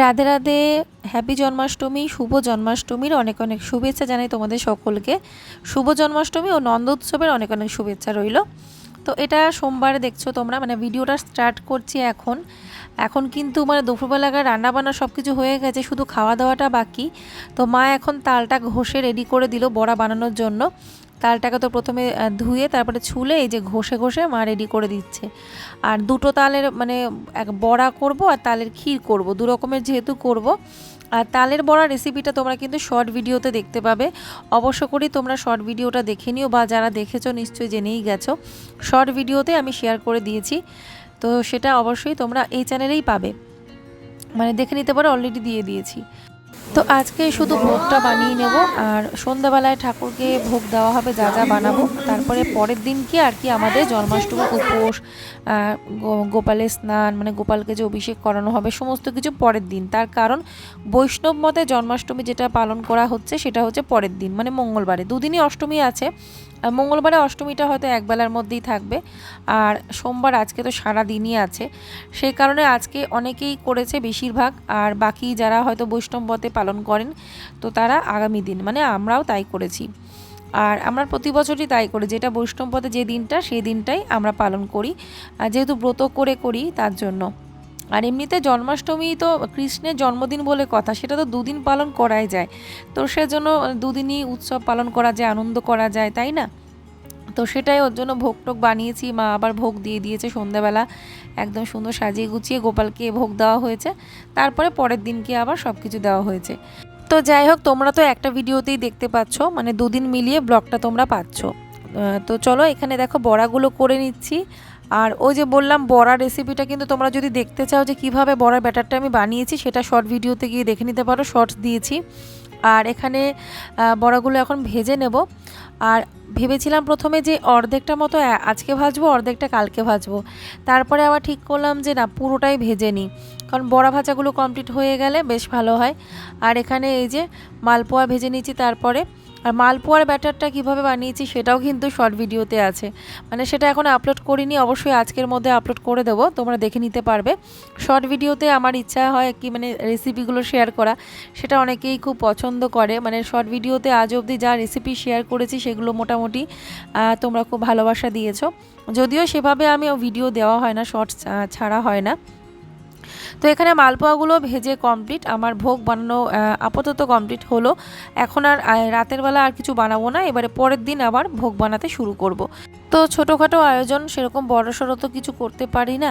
Radhe Radhe happy Janmashtami, শুভ জন্মাষ্টমীর অনেক অনেক শুভেচ্ছা জানাই তোমাদের সকলকে। শুভ জন্মাষ্টমী ও নন্দ উৎসবের অনেক অনেক শুভেচ্ছা রইল। তো এটা সোমবার দেখছ তোমরা মানে ভিডিওটা স্টার্ট করছি এখন। এখন কিন্তু মানে দুপুরবেলাকার রান্নাবান্না সব কিছু হয়ে গেছে, শুধু খাওয়া দাওয়াটা বাকি। তো মা এখন তালটা ঘষে রেডি করে দিল বড়া বানানোর জন্য। তালটাকে তো প্রথমে ধুয়ে তারপরে ছুলে এই যে ঘষে ঘষে মা রেডি করে দিচ্ছে। আর দুটো তালের মানে এক বড়া করব আর তালের ক্ষীর করব, দু রকমের যেহেতু করব। আর তালের বড়া রেসিপিটা তোমরা কিন্তু শর্ট ভিডিওতে দেখতে পাবে। অবশ্য করেই তোমরা শর্ট ভিডিওটা দেখে নিও বা যারা দেখেছ নিশ্চয়ই জেনেই গেছো। শর্ট ভিডিওতে আমি শেয়ার করে দিয়েছি। তো সেটা অবশ্যই তোমরা এই চ্যানেলেই পাবে। মানে দেখে নিতে পারো অলরেডি দিয়ে দিয়েছি। তো আজকে শুধু ভোগটা বানিয়ে নেব, আর সন্ধ্যাবেলায় ঠাকুরকে ভোগ দেওয়া হবে, যা যা বানাবো। তারপরে পরের দিন কি আর কি আমাদের জন্মাষ্টমী, উপোস গোপালের স্নান মানে গোপালকে যে অভিষেক করানো হবে, সমস্ত কিছু পরের দিন। তার কারণ বৈষ্ণব মতে জন্মাষ্টমী যেটা পালন করা হচ্ছে, সেটা হচ্ছে পরের দিন মানে মঙ্গলবারে। দুদিনই অষ্টমী আছে মঙ্গলবারে অষ্টমীটা হয়তো একবেলার মধ্যেই থাকবে। আর সোমবার আজকে তো সারা দিনই আছে। সেই কারণে আজকে অনেকেই করেছে বেশিরভাগ। আর বাকি যারা হয়তো বৈষ্ণব মতে পালন করেন, তো তারা আগামী দিন মানে আমরাও তাই করেছি। আর আমরা প্রতি বছরই তাই করি, যেটা বৈষ্ণব পথে যে দিনটা, সেই দিনটাই আমরা পালন করি। যেহেতু ব্রত করে করি, তার জন্য। আর এমনিতে জন্মাষ্টমী তো কৃষ্ণের জন্মদিন বলে কথা, সেটা তো দুদিন পালন করাই যায়। তো সেজন্য দুদিনই উৎসব পালন করা যায়, আনন্দ করা যায়, তাই না? তো সেটাই ওর জন্য ভোগ টোগ বানিয়েছি, মা আবার ভোগ দিয়ে দিয়েছে সন্ধ্যাবেলা। একদম সুন্দর সাজিয়ে গুছিয়ে গোপালকে ভোগ দেওয়া হয়েছে। তারপরে পরের দিনকে আবার সব কিছু দেওয়া হয়েছে। তো যাই হোক, তোমরা তো একটা ভিডিওতেই দেখতে পাচ্ছ মানে দুদিন মিলিয়ে ব্লগটা তোমরা পাচ্ছ। তো চলো এখানে দেখো, বড়াগুলো করে নিচ্ছি। আর ওই যে বললাম বড়া রেসিপিটা কিন্তু তোমরা যদি দেখতে চাও যে কীভাবে বড়ার ব্যাটারটা আমি বানিয়েছি, সেটা শর্ট ভিডিওতে গিয়ে দেখে নিতে পারো শর্টস দিয়েছি। আর এখানে বড়াগুলো এখন ভেজে নেব। আর ভেবেছিলাম প্রথমে যে অর্ধেকটা মতো আজকে ভাজবো, অর্ধেকটা কালকে ভাজবো। তারপরে আবার ঠিক করলাম যে না, পুরোটাই ভেজে নিই। কারণ বড়া ভাজাগুলো কমপ্লিট হয়ে গেলে বেশ ভালো হয়। আর এখানে এই যে মালপোয়া ভেজে নিয়েছি, তারপরে আর মালপোয়ার ব্যাটারটা কীভাবে বানিয়েছি সেটাও কিন্তু শর্ট ভিডিওতে আছে। মানে সেটা এখন আপলোড করিনি, অবশ্যই আজকের মধ্যে আপলোড করে দেবো, তোমরা দেখে নিতে পারবে। শর্ট ভিডিওতে আমার ইচ্ছা হয় কি মানে রেসিপিগুলো শেয়ার করা, সেটা অনেকেই খুব পছন্দ করে। মানে শর্ট ভিডিওতে আজ অবধি যা রেসিপি শেয়ার করেছি সেগুলো মোটামুটি তোমরা খুব ভালোবাসা দিয়েছ। যদিও সেভাবে আমি ভিডিও দেওয়া হয় না শর্টস ছাড়া হয় না। তো এখানে মালপোয়াগুলো ভেজে কমপ্লিট আমার ভোগ বানানো আপাতত কমপ্লিট হলো। এখন আর রাতের বেলা আর কিছু বানাবো না। এবারে পরের দিন আবার ভোগ বানাতে শুরু করব। তো ছোটোখাটো আয়োজন সেরকম বড় সড়ো তো কিছু করতে পারি না।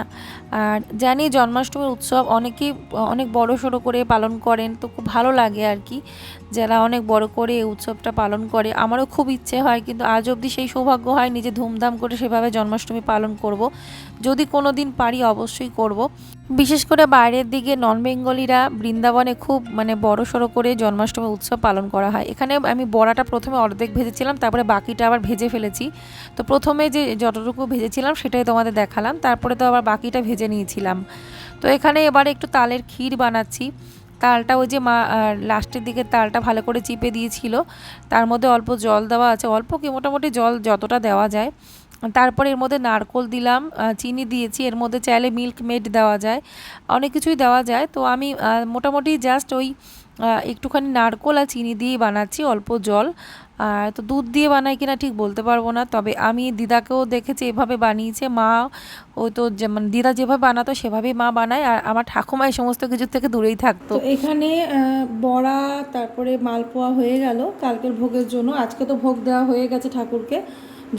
আর জানি জন্মাষ্টমীর উৎসব অনেকেই, অনেক বড় সড়ো করে পালন করেন, তো খুব ভালো লাগে আর কি। যারা অনেক বড় করে এই উৎসবটা পালন করে, আমারও খুব ইচ্ছে হয়, কিন্তু আজ অবধি সেই সৌভাগ্য হয় নিজে ধুমধাম করে সেভাবে জন্মাষ্টমী পালন করব। যদি কোনো দিন পারি অবশ্যই করব। বিশেষ করে বাইরের দিকে নন বেঙ্গলিরা বৃন্দাবনে খুব মানে বড় সড়ো করে জন্মাষ্টমী উৎসব পালন করা হয়। এখানে আমি বড়াটা প্রথমে অর্ধেক ভেজেছিলাম, তারপরে বাকিটা আবার ভেজে ফেলেছি। তো প্রথমে যে যতটুকু ভেজেছিলাম সেটাই তোমাদের দেখালাম, তারপরে তো আবার বাকিটা ভেজে নিয়েছিলাম। তো এখানে এবারে একটু তালের ক্ষীর বানাচ্ছি। তালটা ওই যে মা লাস্টের দিকে তালটা ভালো করে চিপে দিয়েছিল, তার মধ্যে অল্প জল দেওয়া আছে, অল্প কি মোটামুটি জল যতটা দেওয়া যায়। তারপরে এর মধ্যে নারকোল দিলাম চিনি দিয়েছি, এর মধ্যে চাইলে মিল্ক মেড দেওয়া যায়, অনেক কিছুই দেওয়া যায়। তো আমি মোটামুটি জাস্ট ওই একটুখানি নারকোল আর চিনি দিয়েই বানাচ্ছি অল্প জল। তো দুধ দিয়ে বানাই কিনা ঠিক বলতে পারব না, তবে আমি দিদাকেও দেখেছি এভাবে বানিয়েছে, মা ও তো মানে দিদা যেভাবে বানাতো সেভাবেই মা বানায়, আর আমার ঠাকুমা এই সমস্ত কিছুর থেকে দূরেই থাকতো। এখানে বড়া, তারপরে মালপোয়া হয়ে গেল, কালকের ভোগের জন্য। আজকে তো ভোগ দেওয়া হয়ে গেছে ঠাকুরকে,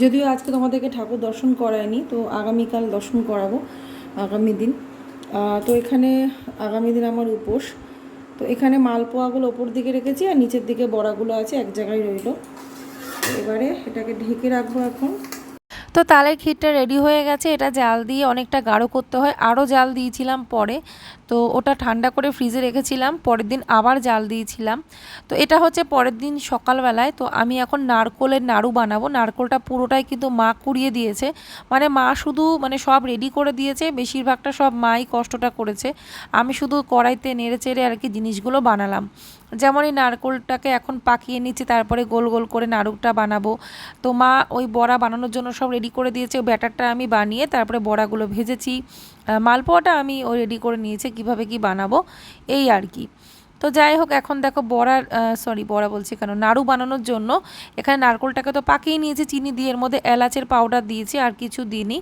যদিও আজকে তোমাদেরকে ঠাকুর দর্শন করায়নি, তো আগামীকাল দর্শন করাবো, আগামী দিন। তো এখানে আগামী দিন আমার উপোস। তো এখানে মালপোয়াগুলো ওপর দিকে রেখেছি আর নিচের দিকে বড়াগুলো আছে এক জায়গায় রইল। এবারে এটাকে ঢেকে রাখব এখন। তো তালের ক্ষীরটা রেডি হয়ে গেছে। এটা জাল দিয়ে অনেকটা গাঢ় করতে হয়। আরও জাল দিয়েছিলাম পরে। তো ওটা ঠান্ডা করে ফ্রিজে রেখেছিলাম। পরের দিন আবার জাল দিয়েছিলাম। তো এটা হচ্ছে পরের দিন সকালবেলায়। তো আমি এখন নারকোলের নাড়ু বানাবো। নারকোলটা পুরোটাই কিন্তু মা কুড়িয়ে দিয়েছে। মানে মা শুধু মানে সব রেডি করে দিয়েছে। বেশিরভাগটা সব মাই কষ্টটা করেছে। আমি শুধু কড়াইতে নেড়ে চেড়ে আর কি জিনিসগুলো বানালাম। যেমন এই নারকোলটাকে এখন পাকিয়ে নিচ্ছি, তারপরে গোল গোল করে নাড়ুটা বানাবো। তো মা ওই বড়া বানানোর জন্য সব রেডি করে দিয়েছে। ওই ব্যাটারটা আমি বানিয়ে তারপরে বড়াগুলো ভেজেছি। মালপোয়াটা আমি ওই রেডি করে নিয়েছি, কীভাবে কি বানাবো, এই আর কি। তো যাই হোক, এখন দেখো বড়ার সরি বড়া বলছি কেন, নাড়ু বানানোর জন্য এখানে নারকোলটাকে তো পাকিয়ে নিয়েছি, চিনি দিয়ে এর মধ্যে এলাচের পাউডার দিয়েছি আর কিছু দিইনি।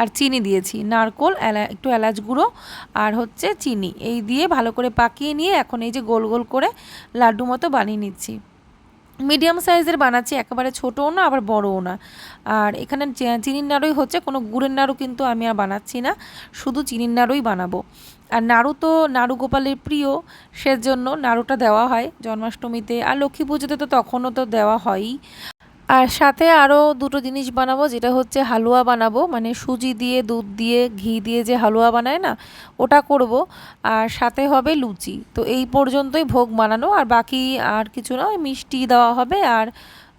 আর চিনি দিয়েছি, নারকোল, এলা, একটু এলাচ গুঁড়ো আর হচ্ছে চিনি। এই দিয়ে ভালো করে পাকিয়ে নিয়ে এখন এই যে গোল গোল করে লাড্ডু মতো বানিয়ে নিচ্ছি। মিডিয়াম সাইজের বানাচ্ছি, একেবারে ছোটও না, আবার বড়ও না। আর এখানে চিনির নাড়ুই হচ্ছে, কোনো গুড়ের নাড়ু কিন্তু আমি আর বানাচ্ছি না, শুধু চিনির নাড়ুই বানাবো। আর নাড়ু তো নাড়ু গোপালের প্রিয়, সেজন্য নাড়ুটা দেওয়া হয় জন্মাষ্টমীতে। আর লক্ষ্মী পুজোতে তো তখনও তো দেওয়া হয়ই। আর সাথে আরও দুটো জিনিস বানাবো, যেটা হচ্ছে হালুয়া বানাবো মানে সুজি দিয়ে, দুধ দিয়ে, ঘি দিয়ে যে হালুয়া বানায় না, ওটা করব। আর সাথে হবে লুচি। তো এই পর্যন্তই ভোগ বানানো। আর বাকি আর কিছু না মিষ্টি দেওয়া হবে। আর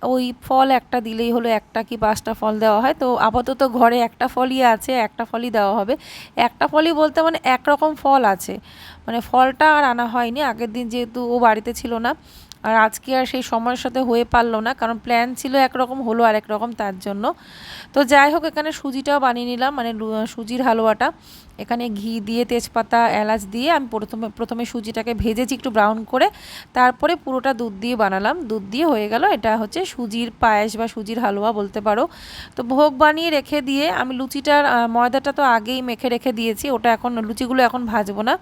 ওই ফল একটা দিলেই হলো একটা কি পাঁচটা ফল দেওয়া হয়। তো আপাতত ঘরে একটা ফলই আছে, একটা ফলই দেওয়া হবে। একটা ফলই বলতে মানে একরকম ফল আছে। মানে ফলটা আর আনা হয়নি, আগের দিন যেহেতু ও বাড়িতে ছিল না। আর আজকে আর সেই সময়ের সাথে হয়ে পারল না, কারণ প্ল্যান ছিল একরকম হলো আর রকম তার জন্য। তো যাই হোক, এখানে সুজিটাও বানিয়ে নিলাম মানে সুজির হালুয়াটা। এখানে ঘি দিয়ে, তেজপাতা, এলাচ দিয়ে আমি প্রথমে প্রথমে সুজিটাকে ভেজেছি একটু ব্রাউন করে, তারপরে পুরোটা দুধ দিয়ে বানালাম। দুধ দিয়ে হয়ে গেল, এটা হচ্ছে সুজির পায়েস বা সুজির হালুয়া বলতে পারো। তো ভোগ বানিয়ে রেখে দিয়ে আমি লুচিটার ময়দাটা তো আগেই মেখে রেখে দিয়েছি, ওটা এখন, লুচিগুলো এখন ভাজবো না।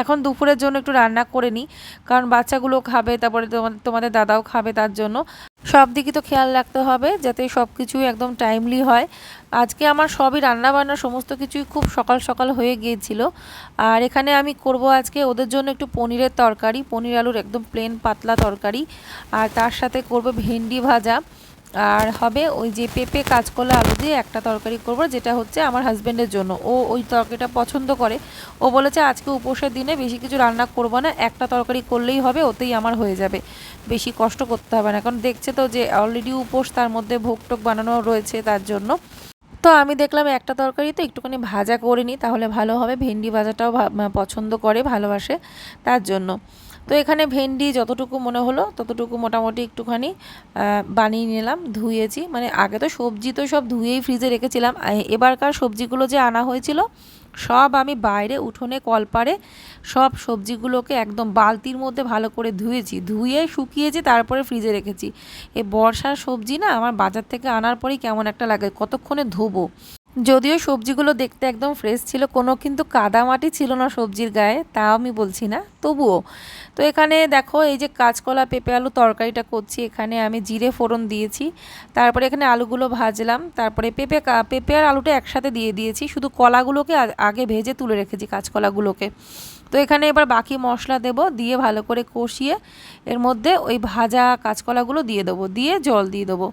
এখন দুপুরের জন্য একটু রান্না করে নিই, কারণ বাচ্চাগুলো খাবে, তারপরে তোমাদের তোমাদের দাদাও খাবে তার জন্য। সব দিকে তো খেয়াল রাখতে হবে যাতে সব কিছুই একদম টাইমলি হয়। আজকে আমার সবই রান্না বান্না সমস্ত কিছুই খুব সকাল সকাল হয়ে গিয়েছিল। আর এখানে আমি করব আজকে ওদের জন্য একটু পনিরের তরকারি। পনির আলুর একদম প্লেন পাতলা তরকারি। আর তার সাথে করব ভেন্ডি ভাজা। আর হবে ওই যে পেঁপে কাঁচকলা আলু দিয়ে একটা তরকারি করব, যেটা হচ্ছে আমার হাজব্যান্ডের জন্য। ও ওই তরকারিটা পছন্দ করে। ও বলেছে, আজকে উপোসের দিনে বেশি কিছু রান্না করব না, একটা তরকারি করলেই হবে, ওতেই আমার হয়ে যাবে। বেশি কষ্ট করতে হবে না। কারণ দেখছে তো যে অলরেডি উপোস তার মধ্যে ভোগ টোক বানানো রয়েছে তার জন্য। তো আমি দেখলাম একটা তরকারি তো একটুখানি ভাজা করে নিই তাহলে ভালো হবে। ভেন্ডি ভাজাটাও পছন্দ করে, ভালোবাসে তার জন্য। তো এখানে ভেন্ডি যতটুকু মনে হলো, ততটুকু মোটামুটি একটুখানি বানিয়ে নিলাম, ধুয়েছি। মানে আগে তো সবজি তো সব ধুয়েই ফ্রিজে রেখেছিলাম। এবারকার সবজিগুলো যে আনা হয়েছিল, সব আমি বাইরে উঠোনে কলপারে সব সবজিগুলোকে একদম বালতির মধ্যে ভালো করে ধুয়েছি। ধুয়ে, শুকিয়েছি, তারপরে ফ্রিজে রেখেছি। এই বর্ষার সবজি না আমার বাজার থেকে আনার পরেই কেমন একটা লাগে, কতক্ষণে ধোবো। যদিও সবজিগুলো দেখতে একদম ফ্রেশ ছিল, কোনো কিন্তু কাদামাটি ছিল না সবজির গায়ে, তাও আমি বলছি না। তবুও। তো এখানে দেখো, এই যে কাঁচকলা, পেঁপে, আলু তরকারিটা করছি। এখানে আমি জিরে ফোড়ন দিয়েছি। তারপরে এখানে আলুগুলো ভাজলাম। তারপরে পেঁপে পেঁপে আর আলুটা একসাথে দিয়ে দিয়েছি। শুধু কলাগুলোকে আগে ভেজে তুলে রেখেছি কাঁচকলাগুলোকে। তো এখানে এবার বাকি মশলা দেব, দিয়ে ভালো করে কষিয়ে এর মধ্যে ওই ভাজা কাঁচকলাগুলো দিয়ে দেবো। দিয়ে জল দিয়ে দেবো।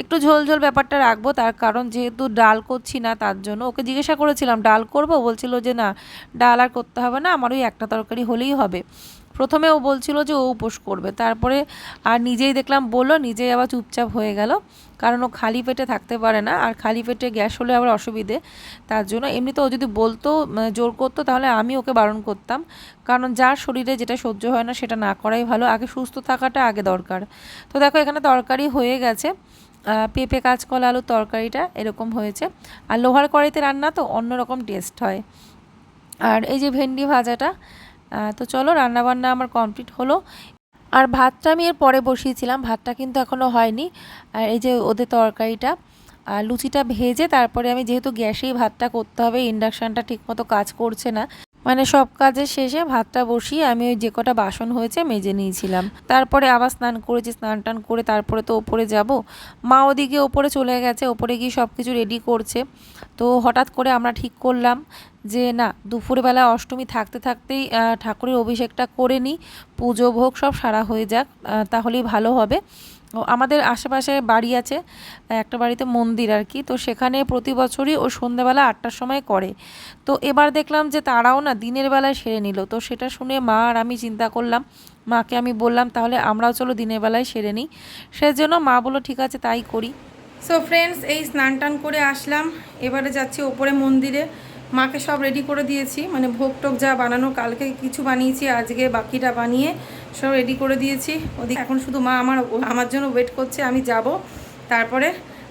একটু ঝোল ঝোল ব্যাপারটা রাখব, তার কারণ যেহেতু ডাল করছি না, তার জন্য ওকে জিজ্ঞাসা করেছিলাম, ডাল করব? বলছিল যে, না, ডাল আর করতে হবে না, আমার ওই একটা তরকারি হলেই হবে। প্রথমে ও বলছিল যে ও উপোস করবে। তারপরে আর নিজেই দেখলাম বলল, নিজেই আবার চুপচাপ হয়ে গেল। কারণ ও খালি পেটে থাকতে পারে না। আর খালি পেটে গ্যাস হলে আবার অসুবিধে। তার জন্য এমনিতে ও যদি বলতো জোর করতো, তাহলে আমি ওকে বারণ করতাম। কারণ যার শরীরে যেটা সহ্য হয় না, সেটা না করাই ভালো। আগে সুস্থ থাকাটা আগে দরকার। তো দেখো, এখানে তরকারি হয়ে গেছে। পেঁপে, কাঁচকলা, আলুর তরকারিটা এরকম হয়েছে। আর লোহার কড়াইতে রান্না তো অন্যরকম টেস্ট হয়। আর এই যে ভেন্ডি ভাজাটা তো চলো রান্নাবান্না আমার কমপ্লিট হলো। আর ভাতটা আমি এর পরে বসিয়েছিলাম, ভাতটা কিন্তু এখনও হয়নি। আর এই যে ওদের তরকারিটা, আর লুচিটা ভেজে তারপরে আমি যেহেতু গ্যাসেই ভাতটা করতে হবে, ইন্ডাকশানটা ঠিকমতো কাজ করছে না। মানে সব কাজের শেষে ভাতটা বসিয়ে আমি ওই যে কটা বাসন হয়েছে মেজে নিয়েছিলাম। তারপরে আবার স্নান করেছি, স্নান টান করে তারপরে তো ওপরে যাব। মা ওদিকে ওপরে চলে গেছে, ওপরে গিয়ে সব কিছু রেডি করছে। তো হঠাৎ করে আমরা ঠিক করলাম যে, না, দুপুরবেলা অষ্টমী থাকতে থাকতেই ঠাকুরের অভিষেকটা করে নিই পুজো ভোগ সব সারা হয়ে যাক তাহলেই ভালো হবে। ও, আমাদের আশেপাশে বাড়ি আছে, একটা বাড়িতে মন্দির আর কি, তো সেখানে প্রতি বছরই ও সন্ধ্যাবেলা আটটার সময় করে। তো এবার দেখলাম যে, তারাও না দিনের বেলায় সেরে নিল। তো সেটা শুনে মা আর আমি চিন্তা করলাম, মাকে আমি বললাম, তাহলে আমরাও চলো দিনের বেলায় সেরে নিই। সেজন্য মা বলল, ঠিক আছে, তাই করি। সো ফ্রেন্ডস এই স্নান টান করে আসলাম। এবারে যাচ্ছি ওপরে মন্দিরে। মাকে সব রেডি করে দিয়েছি। মানে ভোগ টোক যা বানানো, কালকে কিছু বানিয়েছি, আজকে বাকিটা বানিয়ে সব রেডি করে দিয়েছি। ওদিকে এখন শুধু মা আমার আমার জন্য ওয়েট করছে, আমি যাব। তারপরে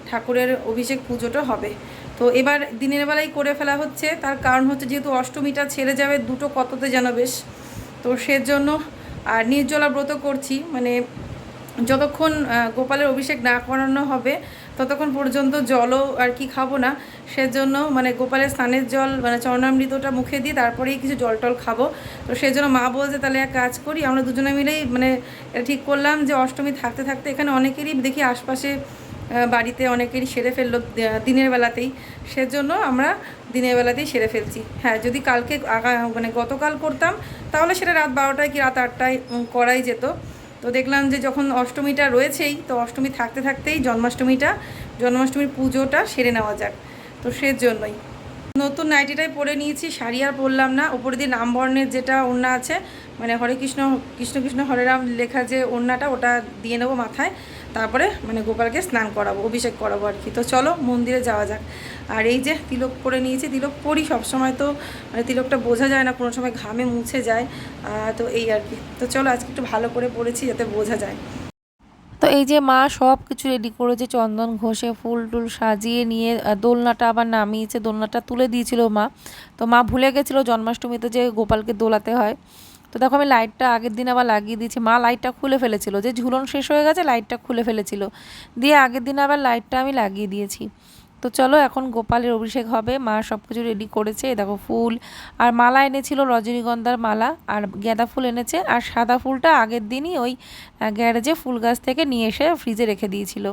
ঠাকুরের অভিষেক পুজোটা হবে। তো এবার দিনের বেলায় করে ফেলা হচ্ছে। তার কারণ হচ্ছে যেহেতু অষ্টমীটা ছেড়ে যাবে, দুটো কততে যেন বেশ। তো সেজন্য আর নির্জলা ব্রত করছি। মানে যতক্ষণ গোপালের অভিষেক না করানো হবে ততক্ষণ পর্যন্ত জলও আর কি খাব না। সেজন্য মানে গোপালের স্নানের জল মানে চরণামৃতটা মুখে দিয়ে তারপরেই কিছু জল টল খাব। তো সেজন্য মা বলছে, তাহলে এক কাজ করি, আমরা দুজনে মিলেই মানে এটা ঠিক করলাম যে অষ্টমী থাকতে থাকতে এখানে অনেকেরই দেখি আশপাশে বাড়িতে অনেকেরই সেরে ফেলল দিনের বেলাতেই। সেজন্য আমরা দিনের বেলাতেই সেরে ফেলছি। হ্যাঁ যদি কালকে মানে গতকাল করতাম, তাহলে সেটা রাত বারোটায় কি রাত আটটায় করাই যেত। তো দেখলাম যে যখন অষ্টমীটা রয়েছেই, তো অষ্টমী থাকতে থাকতেই জন্মাষ্টমীটা, জন্মাষ্টমীর পুজোটা সেরে নেওয়া যাক। তো সেজন্যই। নতুন নাইটিটাই পরে নিয়েছি, শাড়ি আর পরলাম না। ওপরে দিয়ে নামবর্ণের যেটা ওড়না আছে মানে হরে কৃষ্ণ কৃষ্ণ কৃষ্ণ হরে রাম লেখা যে ওড়নাটা, ওটা দিয়ে নেব মাথায়। তারপরে মানে গোপালকে স্নান করাবো, অভিষেক করাবো আর কি। তো চলো মন্দিরে যাওয়া যাক। আর এই যে তিলক পরে নিয়েছি, তিলক পরি সবসময় তো মানে তিলকটা বোঝা যায় না, কোনো সময় ঘামে মুছে যায়। তো এই আর কি। তো চলো আজকে একটু ভালো করে পড়েছি যাতে বোঝা যায়। তো এই যে মা সব কিছু রেডি করেছে, চন্দন ঘষে, ফুল টুল সাজিয়ে নিয়ে দোলনাটা আবার নামিয়েছে, দোলনাটা তুলে দিয়েছিল মা। তো মা ভুলে গেছিল জন্মাষ্টমীতে যে গোপালকে দোলাতে হয়। তো দেখো আমি লাইটটা আগের দিন আবার লাগিয়ে দিয়েছি। মা লাইটটা খুলে ফেলেছিল। যে ঝুলন শেষ হয়ে গেছে, লাইটটা খুলে ফেলেছিল। দিয়ে আগের দিন আবার লাইটটা আমি লাগিয়ে দিয়েছি। তো চলো এখন গোপালের অভিষেক হবে। মা সব কিছু রেডি করেছে দেখো ফুল। আর মালা এনেছিল রজনীগন্ধার মালা। আর গাঁদা ফুল এনেছে। আর সাদা ফুলটা আগের দিনই ওই গ্যারেজে ফুল গাছ থেকে নিয়ে এসে ফ্রিজে রেখে দিয়েছিল।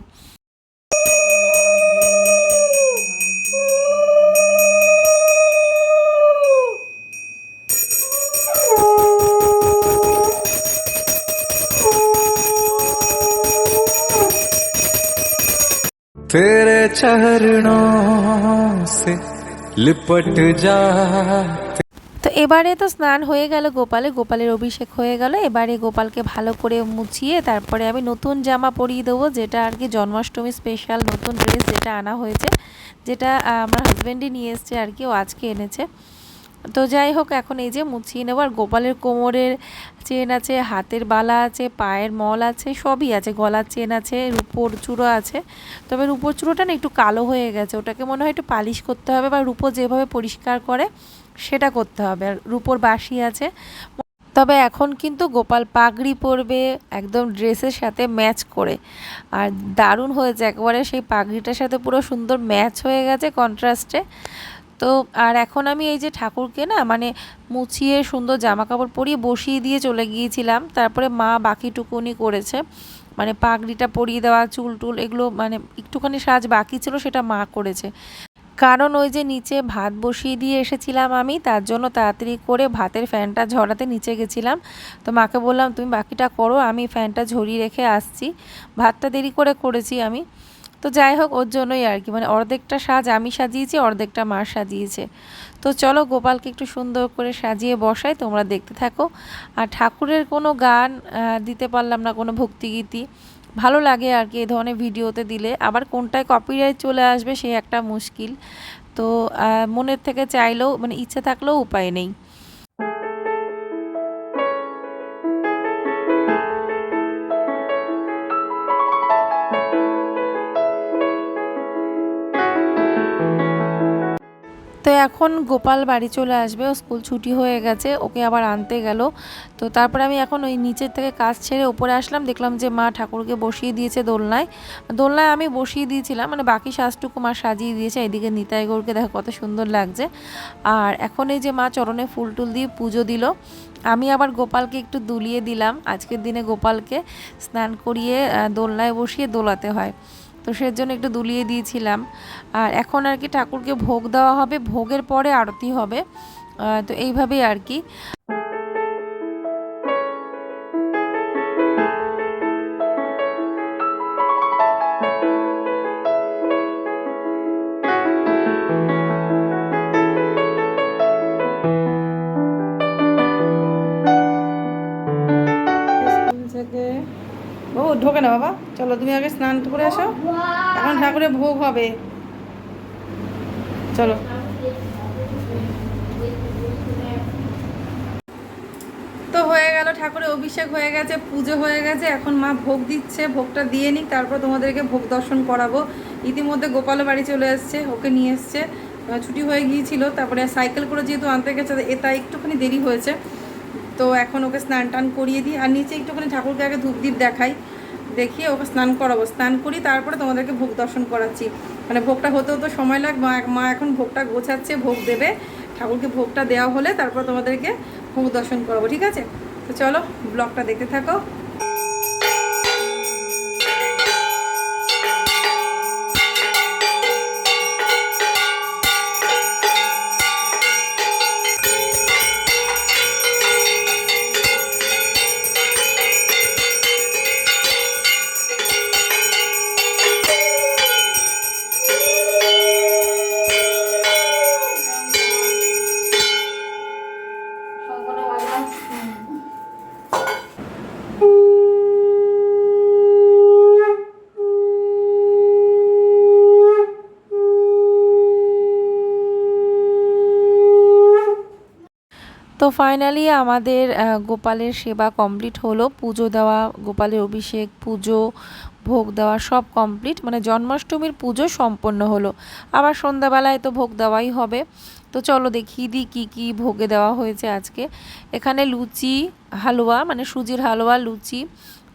तेरे चरणों से लिपट जा তো এবারে তো স্নান হয়ে গেল গোপালে গোপালের অভিষেক হয়ে গেল এবারে গোপালকে ভালো করে মুছিয়ে তারপরে আমি নতুন জামা পরিয়ে দেবো যেটা আর কি জন্মাষ্টমী স্পেশাল নতুন ড্রেস যেটা আনা হয়েছে যেটা আহ, আমার হাজব্যান্ডই নিয়ে এসছে আর কি ও আজকে এনেছে তো যাই হোক, এখন এই যে মুছিয়ে নেব আর গোপালের কোমরের চেন আছে, হাতের বালা আছে, পায়ের মল আছে, সবই আছে। গলার চেন আছে, রূপোর চূড়ো আছে। তবে রূপোর চূড়োটা না একটু কালো হয়ে গেছে। ওটাকে মনে হয় একটু পালিশ করতে হবে বা রূপো যেভাবে পরিষ্কার করে সেটা করতে হবে। আর রূপোর বাসি আছে। তবে এখন কিন্তু গোপাল পাগড়ি পরবে একদম ড্রেসের সাথে ম্যাচ করে। আর দারুণ হয়েছে, একবারে সেই পাগড়িটার সাথে পুরো সুন্দর ম্যাচ হয়ে গেছে কন্ট্রাস্টে। তো আর এখন আমি এই যে ঠাকুরকে না মানে মুছিয়ে সুন্দর জামা কাপড় পরিয়ে বসিয়ে দিয়ে চলে গিয়েছিলাম। তারপরে মা বাকিটুকুনি করেছে। মানে পাগড়িটা পরিয়ে দেওয়া, চুল টুল এগুলো মানে একটুখানি সাজ বাকি ছিল সেটা মা করেছে। কারণ ওই যে নিচে ভাত বসিয়ে দিয়ে এসেছিলাম আমি, তার জন্য তাড়াতাড়ি করে ভাতের ফ্যানটা ঝরাতে নিচে গেছিলাম। তো মাকে বললাম, তুমি বাকিটা করো, আমি ফ্যানটা ঝরিয়ে রেখে আসছি। ভাতটা দেরি করে করেছি আমি। তো যাই হোক, ওর জন্যই আর কি। মানে অর্ধেকটা সাজ আমি সাজিয়েছি, অর্ধেকটা মা সাজিয়েছে। তো চলো গোপালকে একটু সুন্দর করে সাজিয়ে বসাই, তোমরা দেখতে থাকো। আর ঠাকুরের কোনো গান দিতে পারলাম না, কোনো ভক্তিগীতি। ভালো লাগে আর কি এই ধরনের ভিডিওতে দিলে। আবার কোনটায় কপিরাইট চলে আসবে, সেই একটা মুশকিল। তো মনের থেকে চাইলেও মানে ইচ্ছে থাকলেও উপায় নেই। তো এখন গোপাল বাড়ি চলে আসবে, ও স্কুল ছুটি হয়ে গেছে, ওকে আবার আনতে গেল। তো তারপরে আমি এখন ওই নিচের থেকে কাজ ছেড়ে উপরে আসলাম, দেখলাম যে মা ঠাকুরকে বসিয়ে দিয়েছে দোলনায়। দোলনায় আমি বসিয়ে দিয়েছিলাম মানে বাকি সাজটুকু মা সাজিয়ে দিয়েছে, এদিকে নিতাই গৌরকে দেখো কত সুন্দর লাগছে। আর এখন এই যে মা চরণে ফুল টুল দিয়ে পুজো দিল, আমি আবার গোপালকে একটু দুলিয়ে দিলাম, আজকের দিনে গোপালকে স্নান করিয়ে দোলনায় বসিয়ে দোলাতে হয়। তো সেজন্য একটু দুলিয়ে দিয়েছিলাম। আর এখন আর কি ঠাকুরকে ভোগ দেওয়া হবে, ভোগের পরে আরতি হবে। তো এইভাবেই আর কি। চলো তুমি আগে স্নান করে আসো এখন ঠাকুরের ভোগ হবে। চলো। তো হয়ে গেল, ঠাকুরের অভিষেক হয়ে গেছে, পুজো হয়ে গেছে। এখন মা ভোগ দিচ্ছে, ভোগটা দিয়ে নিক, তারপর তোমাদেরকে ভোগ দর্শন করাবো। ইতিমধ্যে গোপালও বাড়ি চলে এসছে, ওকে নিয়ে এসছে। ছুটি হয়ে গিয়েছিল, তারপরে সাইকেল করে যেহেতু আনতে গেছে এটা একটুখানি দেরি হয়েছে। তো এখন ওকে স্নান টান করিয়ে দিই। আর নিচে একটুখানি ঠাকুরকে আগে ধূপ দেখাই। দেখিয়ে ওকে স্নান করাবো। স্নান করি, তারপরে তোমাদেরকে ভোগ দর্শন করাচ্ছি। মানে ভোগটা হতে হতে সময় লাগবে মা- মা এখন ভোগটা গোছাচ্ছে, ভোগ দেবে। ঠাকুরকে ভোগটা দেওয়া হলে তারপর তোমাদেরকে ভোগ দর্শন করাবো, ঠিক আছে? তো চলো, ব্লগটা দেখতে থাকো। তো ফাইনালি আমাদের গোপালের সেবা কমপ্লিট হলো। পুজো দেওয়া, গোপালের অভিষেক, পুজো, ভোগ দেওয়া সব কমপ্লিট মানে জন্মাষ্টমীর পুজো সম্পন্ন হলো। আবার সন্ধ্যাবেলায় তো ভোগ দেওয়াই হবে। তো চলো দেখি, দি কী কী ভোগে দেওয়া হয়েছে আজকে। এখানে লুচি, হালুয়া মানে সুজির হালুয়া, লুচি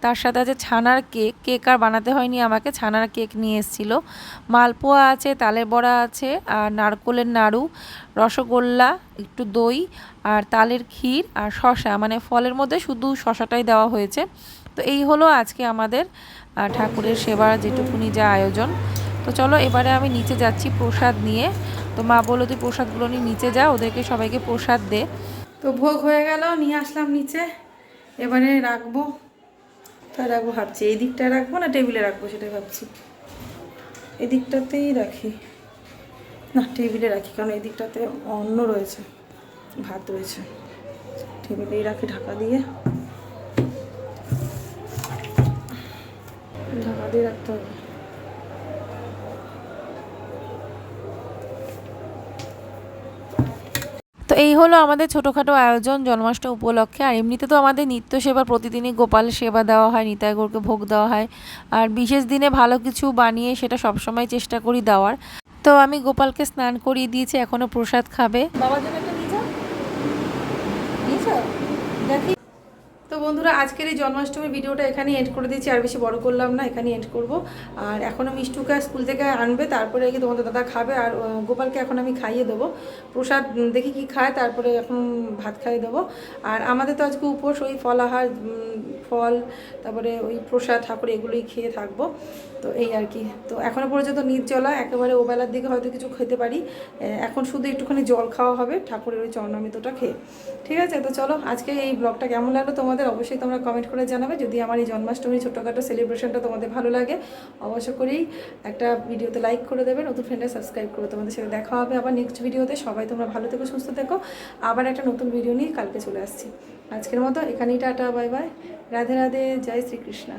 তার সাথে আছে ছানার কেক। কেক আর বানাতে হয়নি, আমাকে ছানার কেক নিয়ে এসেছিল। মালপোয়া আছে, তালের বড়া আছে, আর নারকোলের নাড়ু, রসগোল্লা, একটু দই, আর তালের ক্ষীর, আর শশা মানে ফলের মধ্যে শুধু শশাটাই দেওয়া হয়েছে। তো এই হলো আজকে আমাদের ঠাকুরের সেবার যেটুকুনি যা আয়োজন। তো চলো এবারে আমি নিচে যাচ্ছি প্রসাদ নিয়ে। তো মা বলল, তুই প্রসাদগুলো নিয়ে নিচে যা, ওদেরকে সবাইকে প্রসাদ দে। তো ভোগ হয়ে গেল, নিয়ে আসলাম নিচে। এবারে রাখব। তা রাখব ভাবছি। এই দিকটা রাখব না টেবিলে রাখব সেটাই ভাবছি। এই দিকটাতেই রাখি। না, টেবিলে রাখি, কারণ এই দিকটাতে অন্ন রয়েছে, ভাত রয়েছে। টেবিলেই রাখি ঢাকা দিয়ে। ঢাকা দিয়ে রাখতে হবে। এই হলো আমাদের ছোটোখাটো আয়োজন জন্মাষ্টমী উপলক্ষে। আর এমনিতে তো আমাদের নিত্য সেবা প্রতিদিনই গোপাল সেবা দেওয়া হয় নিতাই গৌরকে ভোগ দেওয়া হয়। আর বিশেষ দিনে ভালো কিছু বানিয়ে সেটা সবসময় চেষ্টা করি দেওয়ার। তো আমি গোপালকে স্নান করিয়ে দিয়েছি এখনও প্রসাদ খাবে। বাবার জন্য একটা দেখি। তো বন্ধুরা, আজকের এই জন্মাষ্টমী ভিডিওটা এখানে এন্ড করে দিচ্ছি। আর বেশি বড় করলাম না এখানে এন্ড করব। আর এখনও মিষ্টুকা স্কুল থেকে আনবে, তারপরে কি তোমাদের দাদা খাবে, আর গোপালকে এখন আমি খাইয়ে দেবো। প্রসাদ দেখি কি খায়, তারপরে এখন ভাত খাইয়ে দেবো। আর আমাদের তো আজকে উপোস, ওই ফলাহার ফল, তারপরে ওই প্রসাদ, ঠাকুর, এগুলোই খেয়ে থাকব। তো এই আর কি। তো এখনও পর্যন্ত নির্জলা, একেবারে ওবেলার দিকে হয়তো কিছু খেতে পারি। এখন শুধু একটুখানি জল খাওয়া হবে, ঠাকুরের ওই চরণামৃতটা খেয়ে। ঠিক আছে? তো চলো, আজকে এই ব্লগটা কেমন লাগল তোমাদের? অবশ্যই তোমরা কমেন্ট করে জানাবে। যদি আমার এই জন্মাষ্টমীর ছোটোখাটো সেলিব্রেশনটা তোমাদের ভালো লাগে, অবশ্য করেই একটা ভিডিওতে লাইক করে দেবে, নতুন ফ্রেন্ডে সাবস্ক্রাইব করবে তোমাদের সাথে দেখা হবে আবার নেক্সট ভিডিওতে সবাই তোমরা ভালো থেকো, সুস্থ থেকো। আবার একটা নতুন ভিডিও নিয়ে কালকে চলে আসছি। আজকের মতো এখানেই tata bye bye Radhe Radhe, জয় শ্রীকৃষ্ণা।